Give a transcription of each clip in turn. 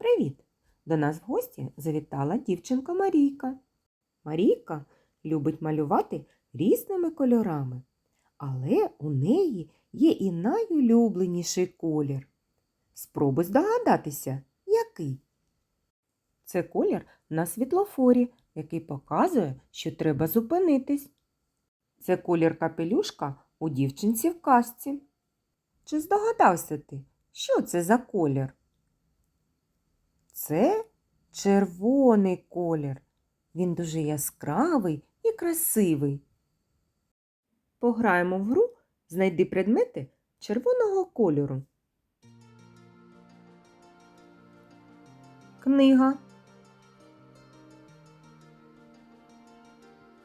Привіт! До нас в гості завітала дівчинка Марійка. Марійка любить малювати різними кольорами, але у неї є і найулюбленіший колір. Спробуй здогадатися, який. Це колір на світлофорі, який показує, що треба зупинитись. Це колір капелюшка у дівчинці в казці. Чи здогадався ти, що це за колір? Це червоний колір. Він дуже яскравий і красивий. Пограємо в гру Знайди предмети червоного кольору. Книга.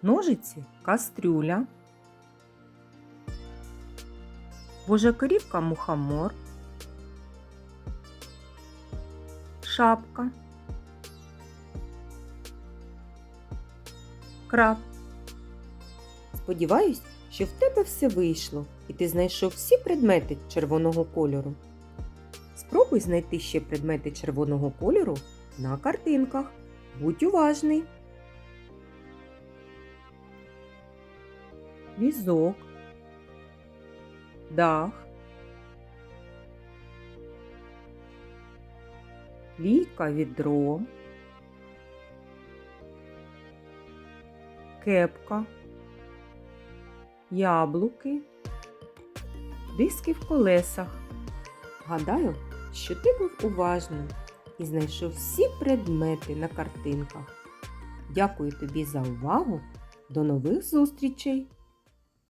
Ножиці кастрюля. Божа корівка мухомор. Шапка. Краб. Сподіваюсь, що в тебе все вийшло і ти знайшов всі предмети червоного кольору. Спробуй знайти ще предмети червоного кольору на картинках. Будь уважний. Візок. Дах. Лійка відро. Кепка. Яблуки. Диски в колесах. Гадаю, що ти був уважним і знайшов всі предмети на картинках. Дякую тобі за увагу. До нових зустрічей!